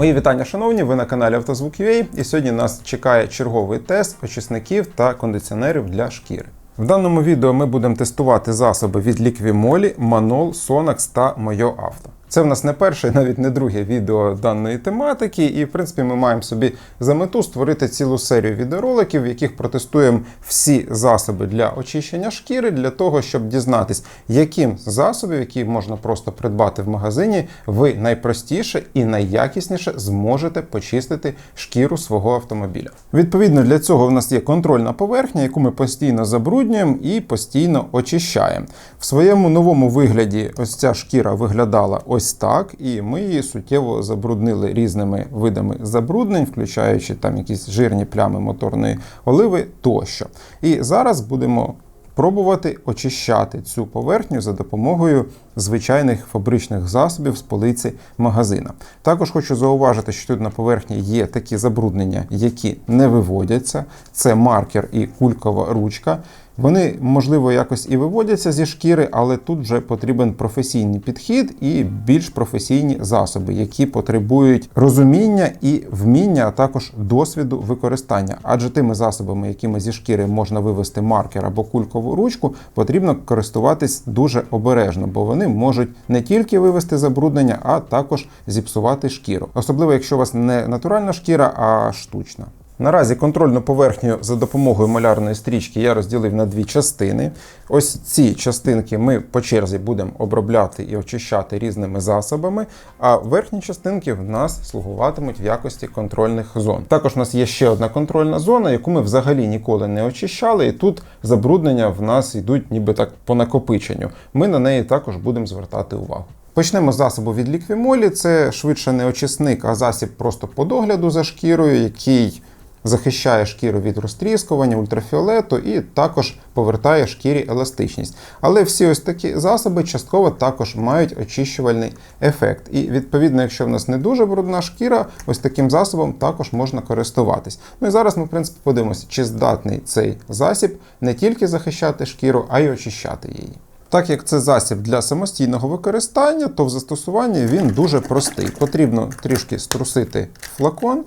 Мої вітання, шановні, ви на каналі Автозвук.ua і сьогодні нас чекає черговий тест очисників та кондиціонерів для шкіри. В даному відео ми будемо тестувати засоби від Liquimoli, Manol, Sonax та Moyo Auto. Це в нас не перше, навіть не друге відео даної тематики, і в принципі ми маємо собі за мету створити цілу серію відеороликів, в яких протестуємо всі засоби для очищення шкіри, для того, щоб дізнатись, яким засобів, які можна просто придбати в магазині, ви найпростіше і найякісніше зможете почистити шкіру свого автомобіля. Відповідно, для цього в нас є контрольна поверхня, яку ми постійно забруднюємо і постійно очищаємо. В своєму новому вигляді ось ця шкіра виглядала ось так, і ми її суттєво забруднили різними видами забруднень, включаючи там якісь жирні плями моторної оливи тощо. І зараз будемо пробувати очищати цю поверхню за допомогою звичайних фабричних засобів з полиці магазина. Також хочу зауважити, що тут на поверхні є такі забруднення, які не виводяться. Це маркер і кулькова ручка. Вони, можливо, якось і виводяться зі шкіри, але тут вже потрібен професійний підхід і більш професійні засоби, які потребують розуміння і вміння, а також досвіду використання. Адже тими засобами, якими зі шкіри можна вивести маркер або кулькову ручку, потрібно користуватись дуже обережно, бо вони можуть не тільки вивести забруднення, а також зіпсувати шкіру. Особливо, якщо у вас не натуральна шкіра, а штучна. Наразі контрольну поверхню за допомогою малярної стрічки я розділив на дві частини. Ось ці частинки ми по черзі будемо обробляти і очищати різними засобами, а верхні частинки в нас слугуватимуть в якості контрольних зон. Також у нас є ще одна контрольна зона, яку ми взагалі ніколи не очищали, і тут забруднення в нас йдуть ніби так по накопиченню. Ми на неї також будемо звертати увагу. Почнемо з засобу від Ліквімолі. Це швидше не очисник, а засіб просто по догляду за шкірою, який захищає шкіру від розтріскування, ультрафіолету і також повертає шкірі еластичність. Але всі ось такі засоби частково також мають очищувальний ефект. І відповідно, якщо в нас не дуже брудна шкіра, ось таким засобом також можна користуватись. Ну і зараз ми, в принципі, подивимося, чи здатний цей засіб не тільки захищати шкіру, а й очищати її. Так як це засіб для самостійного використання, то в застосуванні він дуже простий. Потрібно трішки струсити флакон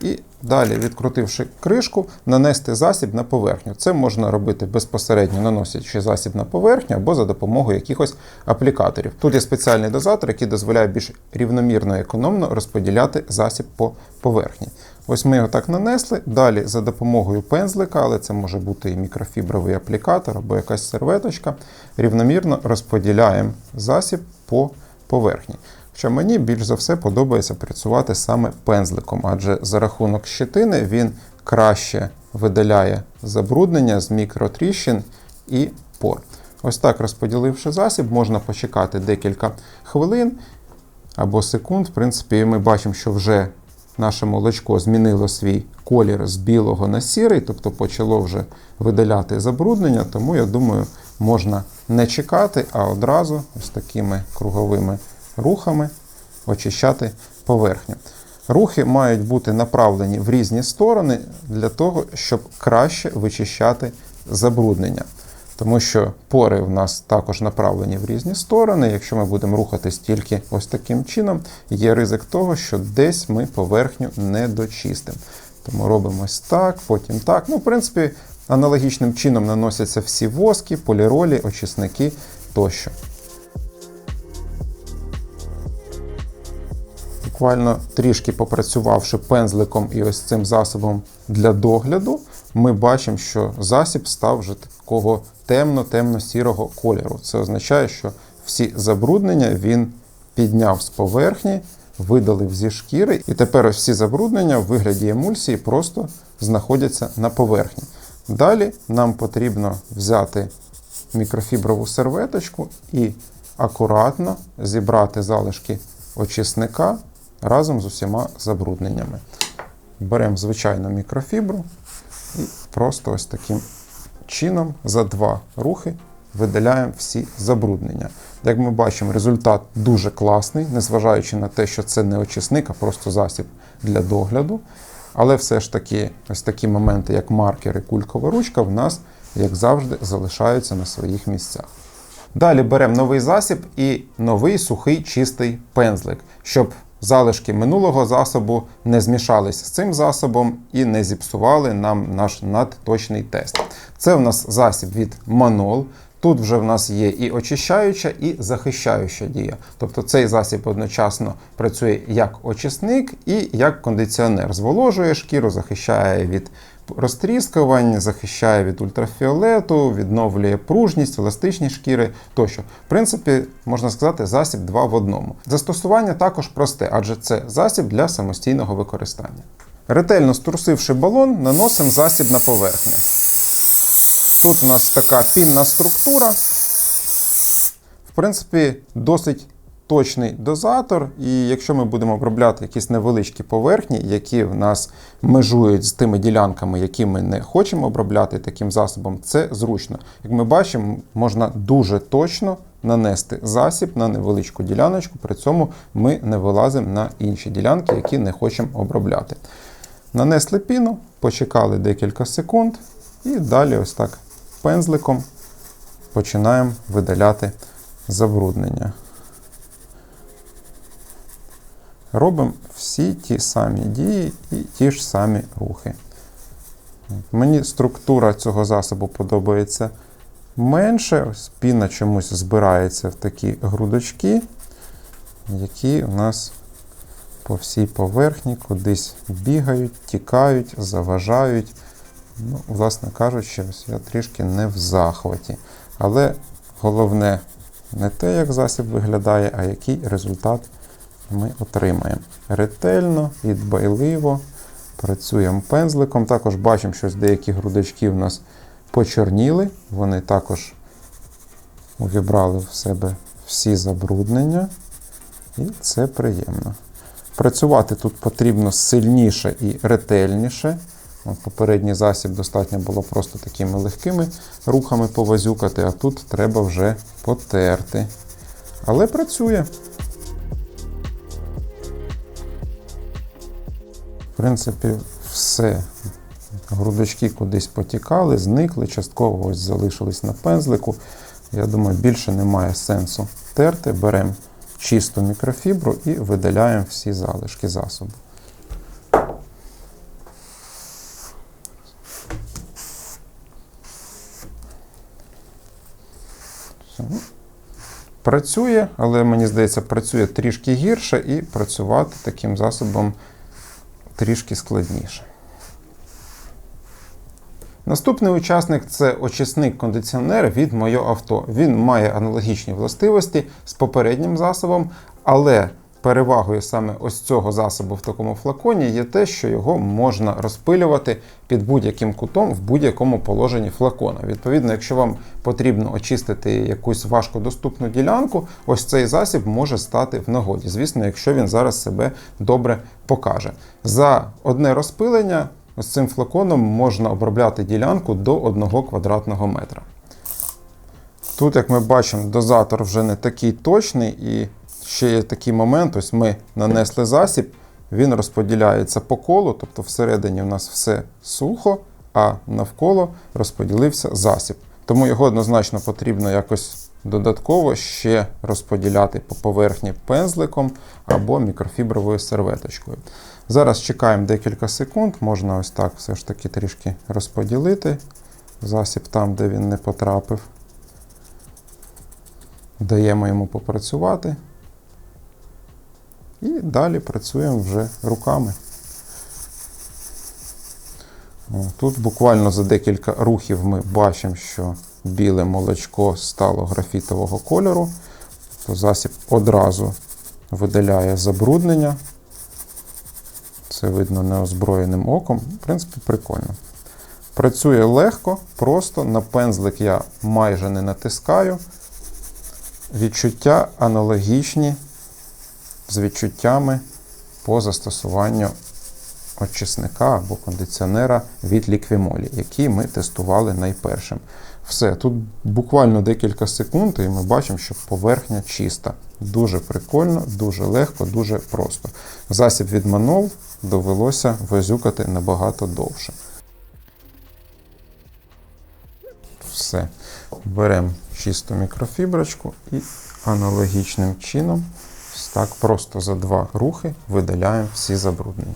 і далі, відкрутивши кришку, нанести засіб на поверхню. Це можна робити безпосередньо наносячи засіб на поверхню або за допомогою якихось аплікаторів. Тут є спеціальний дозатор, який дозволяє більш рівномірно і економно розподіляти засіб по поверхні. Ось ми його так нанесли. Далі за допомогою пензлика, але це може бути і мікрофібровий аплікатор або якась серветочка, рівномірно розподіляємо засіб по поверхні. Хоча мені більш за все подобається працювати саме пензликом, адже за рахунок щетини він краще видаляє забруднення з мікротріщин і пор. Ось так розподіливши засіб, можна почекати декілька хвилин або секунд. В принципі, ми бачимо, що вже наше молочко змінило свій колір з білого на сірий, тобто почало вже видаляти забруднення, тому я думаю, можна не чекати, а одразу ось такими круговими рухами очищати поверхню. Рухи мають бути направлені в різні сторони для того, щоб краще вичищати забруднення. Тому що пори в нас також направлені в різні сторони. Якщо ми будемо рухатись тільки ось таким чином, є ризик того, що десь ми поверхню не дочистимо. Тому робимо так, потім так. Ну, в принципі, аналогічним чином наносяться всі воски, поліролі, очисники тощо. Буквально трішки попрацювавши пензликом і ось цим засобом для догляду, ми бачимо, що засіб став вже такого темно-темно-сірого кольору. Це означає, що всі забруднення він підняв з поверхні, видалив зі шкіри, і тепер ось всі забруднення в вигляді емульсії просто знаходяться на поверхні. Далі нам потрібно взяти мікрофіброву серветочку і акуратно зібрати залишки очисника разом з усіма забрудненнями. Беремо звичайну мікрофібру і просто ось таким чином за два рухи видаляємо всі забруднення. Як ми бачимо, результат дуже класний, незважаючи на те, що це не очисник, а просто засіб для догляду. Але все ж таки, ось такі моменти, як маркер і кулькова ручка, в нас, як завжди, залишаються на своїх місцях. Далі беремо новий засіб і новий сухий чистий пензлик, щоб залишки минулого засобу не змішались з цим засобом і не зіпсували нам наш надточний тест. Це в нас засіб від Манол. Тут вже в нас є і очищаюча, і захищаюча дія. Тобто цей засіб одночасно працює як очисник і як кондиціонер. Зволожує шкіру, захищає від розтріскувань, захищає від ультрафіолету, відновлює пружність, еластичність шкіри тощо. В принципі, можна сказати, засіб два в одному. Застосування також просте, адже це засіб для самостійного використання. Ретельно струсивши балон, наносимо засіб на поверхню. Тут у нас така пінна структура. В принципі, досить точний дозатор, і якщо ми будемо обробляти якісь невеличкі поверхні, які в нас межують з тими ділянками, які ми не хочемо обробляти таким засобом, це зручно. Як ми бачимо, можна дуже точно нанести засіб на невеличку діляночку, при цьому ми не вилазимо на інші ділянки, які не хочемо обробляти. Нанесли піну, почекали декілька секунд, і далі ось так пензликом починаємо видаляти забруднення. Робимо всі ті самі дії і ті ж самі рухи. Мені структура цього засобу подобається менше. Ось піна чомусь збирається в такі грудочки, які у нас по всій поверхні кудись бігають, тікають, заважають. Ну, власне кажучи, ось я трішки не в захваті. Але головне не те, як засіб виглядає, а який результат ми отримаємо. Ретельно і дбайливо працюємо пензликом. Також бачимо, що деякі грудочки в нас почорніли, вони також увібрали в себе всі забруднення, і це приємно. Працювати тут потрібно сильніше і ретельніше. От Попередній засіб достатньо було просто такими легкими рухами повазюкати, а тут треба вже потерти. Але працює. В принципі, все. Грудочки кудись потікали, зникли, частково ось залишились на пензлику. Я думаю, більше немає сенсу терти. Беремо чисту мікрофібру і видаляємо всі залишки засобу. Працює, але мені здається, працює трішки гірше і працювати таким засобом трішки складніше. Наступний учасник це очисник кондиціонер від моє авто. Він має аналогічні властивості з попереднім засобом, але перевагою саме ось цього засобу в такому флаконі є те, що його можна розпилювати під будь-яким кутом в будь-якому положенні флакона. Відповідно, якщо вам потрібно очистити якусь важкодоступну ділянку, ось цей засіб може стати в нагоді. Звісно, якщо він зараз себе добре покаже. За одне розпилення. Ось цим флаконом можна обробляти ділянку до 1 квадратного метра. Тут, як ми бачимо, дозатор вже не такий точний, і ще є такий момент: ось ми нанесли засіб, він розподіляється по колу, тобто всередині у нас все сухо, а навколо розподілився засіб. Тому його однозначно потрібно якось додатково ще розподіляти по поверхні пензликом або мікрофібровою серветочкою. Зараз чекаємо декілька секунд, можна ось так все ж таки трішки розподілити засіб там, де він не потрапив. Даємо йому попрацювати. І далі працюємо вже руками. Тут буквально за декілька рухів ми бачимо, що біле молочко стало графітового кольору. То засіб одразу видаляє забруднення. Це видно неозброєним оком. В принципі, прикольно. Працює легко, просто на пензлик я майже не натискаю. Відчуття аналогічні з відчуттями по застосуванню очисника або кондиціонера від ліквімолі, який ми тестували найпершим. Все, тут буквально декілька секунд, і ми бачимо, що поверхня чиста. Дуже прикольно, дуже легко, дуже просто. Засіб від Манол довелося визюкати набагато довше. Все. Беремо чисту мікрофіброчку і аналогічним чином так просто за два рухи видаляємо всі забруднення.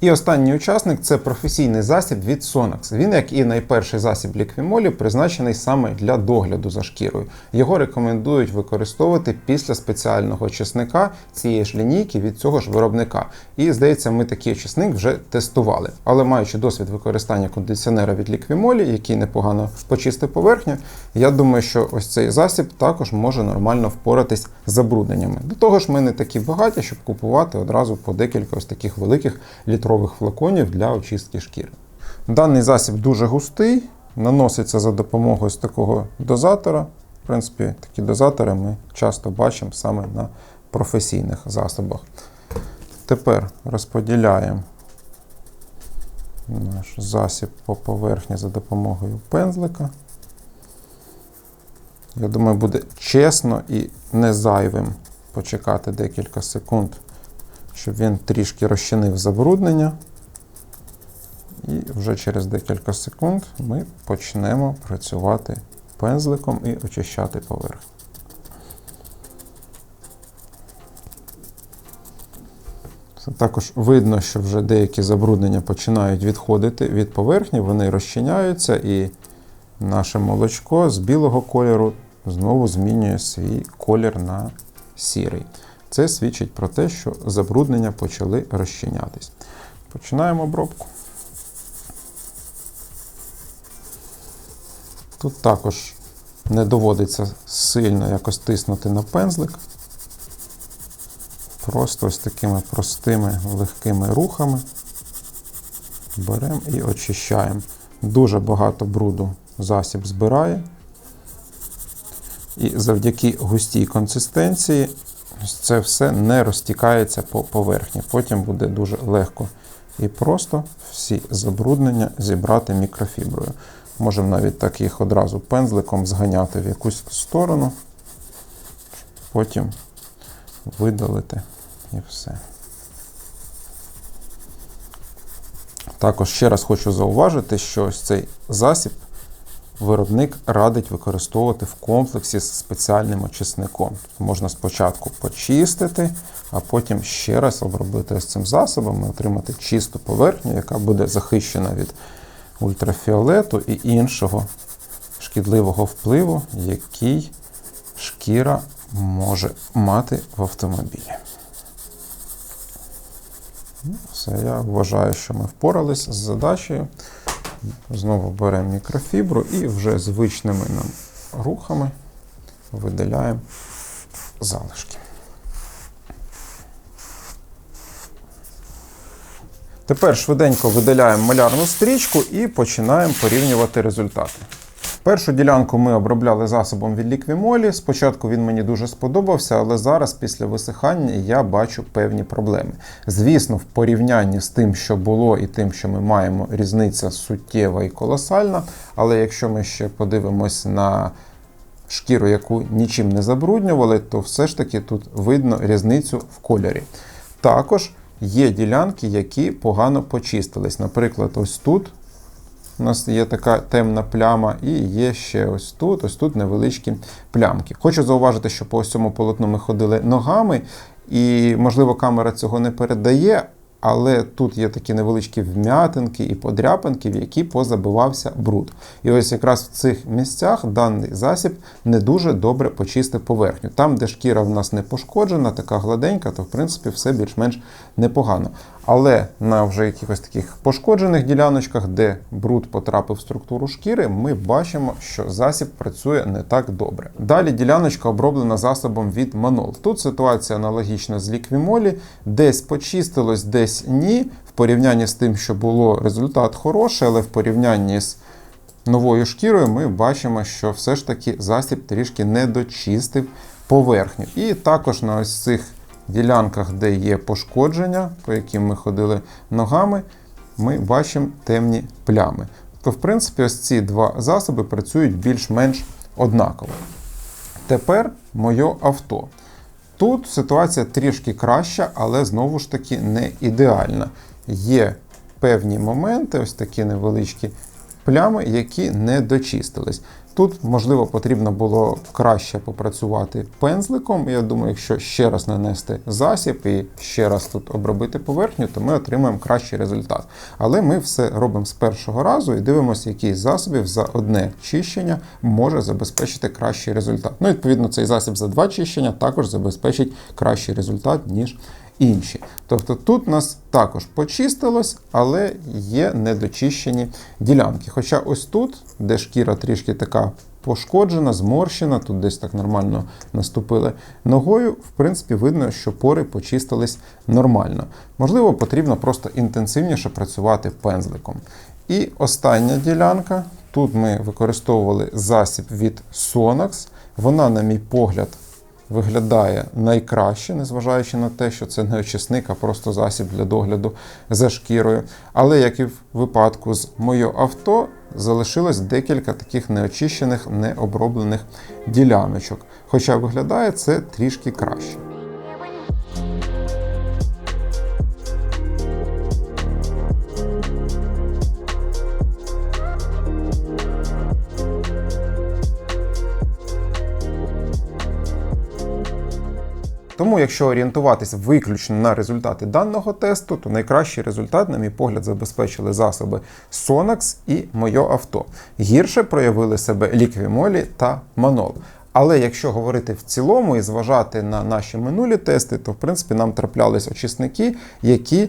І останній учасник це професійний засіб від Sonax. Він, як і найперший засіб ліквімолі, призначений саме для догляду за шкірою. Його рекомендують використовувати після спеціального чесника цієї ж лінійки від цього ж виробника. І здається, ми такий чесник вже тестували. Але маючи досвід використання кондиціонера від ліквімолі, який непогано почистив поверхню, я думаю, що ось цей засіб також може нормально впоратись з забрудненнями. До того ж, ми не такі багаті, щоб купувати одразу по декілька ось таких великих літрових флаконів для очистки шкіри. Даний засіб дуже густий, наноситься за допомогою ось такого дозатора. В принципі, такі дозатори ми часто бачимо саме на професійних засобах. Тепер розподіляємо наш засіб по поверхні за допомогою пензлика. Я думаю, буде чесно і не зайвим почекати декілька секунд, щоб він трішки розчинив забруднення. І вже через декілька секунд ми почнемо працювати пензликом і очищати поверхню. Це також видно, що вже деякі забруднення починають відходити від поверхні, вони розчиняються, і наше молочко з білого кольору знову змінює свій колір на сірий. Це свідчить про те, що забруднення почали розчинятись. Починаємо обробку. Тут також не доводиться сильно якось тиснути на пензлик. Просто ось такими простими легкими рухами беремо і очищаємо. Дуже багато бруду засіб збирає. І завдяки густій консистенції це все не розтікається по поверхні. Потім буде дуже легко і просто всі забруднення зібрати мікрофіброю. Можемо навіть так їх одразу пензликом зганяти в якусь сторону, потім видалити і все. Також ще раз хочу зауважити, що ось цей засіб виробник радить використовувати в комплексі з спеціальним очисником. Тобто можна спочатку почистити, а потім ще раз обробити з цим засобом і отримати чисту поверхню, яка буде захищена від ультрафіолету і іншого шкідливого впливу, який шкіра може мати в автомобілі. Ну, Все, я вважаю, що ми впорались з задачею. Знову беремо мікрофібру і вже звичними нам рухами видаляємо залишки. Тепер швиденько видаляємо малярну стрічку і починаємо порівнювати результати. Першу ділянку ми обробляли засобом від ліквімолі. Спочатку він мені дуже сподобався, але зараз, після висихання, я бачу певні проблеми. Звісно, в порівнянні з тим, що було, і тим, що ми маємо, різниця суттєва і колосальна. Але якщо ми ще подивимось на шкіру, яку нічим не забруднювали, то все ж таки тут видно різницю в кольорі. Також є ділянки, які погано почистились. Наприклад, ось тут. У нас є така темна пляма, і є ще ось тут, ось тут невеличкі плямки. Хочу зауважити, що по ось цьому полотну ми ходили ногами, і, можливо, камера цього не передає, але тут є такі невеличкі вм'ятинки і подряпинки, в які позабивався бруд. І ось якраз в цих місцях даний засіб не дуже добре почистив поверхню. Там, де шкіра в нас не пошкоджена, така гладенька, то в принципі все більш-менш непогано. Але на вже якихось таких пошкоджених діляночках, де бруд потрапив в структуру шкіри, ми бачимо, що засіб працює не так добре. Далі діляночка оброблена засобом від Манол. Тут ситуація аналогічна з ліквімолі, десь почистилось, десь ні. В порівнянні з тим, що було результат хороший, але в порівнянні з новою шкірою ми бачимо, що все ж таки засіб трішки не дочистив поверхню. І також на ось цих ділянках, де є пошкодження, по яким ми ходили ногами, ми бачимо темні плями. То, в принципі, ось ці два засоби працюють більш-менш однаково. Тепер моє авто. Тут ситуація трішки краща, але знову ж таки не ідеальна. Є певні моменти, ось такі невеличкі плями, які не дочистились. Тут, можливо, потрібно було краще попрацювати пензликом. Я думаю, якщо ще раз нанести засіб і ще раз тут обробити поверхню, то ми отримаємо кращий результат. Але ми все робимо з першого разу і дивимося, який засобів за одне чищення може забезпечити кращий результат. Ну, відповідно, цей засіб за два чищення також забезпечить кращий результат, ніж інші. Тобто тут нас також почистилось, але є недочищені ділянки. Хоча ось тут, де шкіра трішки така пошкоджена, зморщена, тут десь так нормально наступили ногою, в принципі, видно, що пори почистились нормально. Можливо, потрібно просто інтенсивніше працювати пензликом. І остання ділянка. Тут ми використовували засіб від Sonax. Вона, на мій погляд, виглядає найкраще, незважаючи на те, що це не очисник, а просто засіб для догляду за шкірою. Але як і в випадку з моє авто, залишилось декілька таких неочищених, необроблених діляночок. Хоча виглядає це трішки краще. Тому, якщо орієнтуватись виключно на результати даного тесту, то найкращий результат, на мій погляд, забезпечили засоби Sonax і моє авто. Гірше проявили себе Ліквімолі та Манол. Але якщо говорити в цілому і зважати на наші минулі тести, то в принципі нам траплялись очисники, які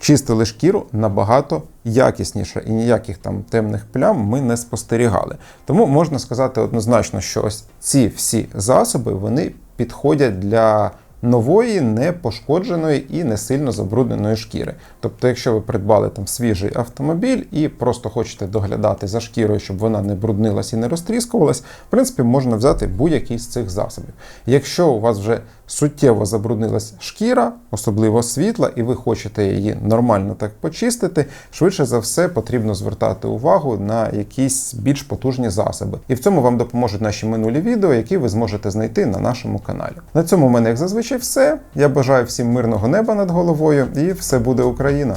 чистили шкіру набагато якісніше і ніяких там темних плям ми не спостерігали. Тому можна сказати однозначно, що ось ці всі засоби вони підходять для нової, непошкодженої і не сильно забрудненої шкіри. Тобто, якщо ви придбали там свіжий автомобіль і просто хочете доглядати за шкірою, щоб вона не бруднилась і не розтріскувалась, в принципі, можна взяти будь-який з цих засобів. Якщо у вас вже суттєво забруднилась шкіра, особливо світла, і ви хочете її нормально так почистити, швидше за все потрібно звертати увагу на якісь більш потужні засоби. І в цьому вам допоможуть наші минулі відео, які ви зможете знайти на нашому каналі. На цьому в мене, як зазвичай, все. Я бажаю всім мирного неба над головою, і все буде Україна!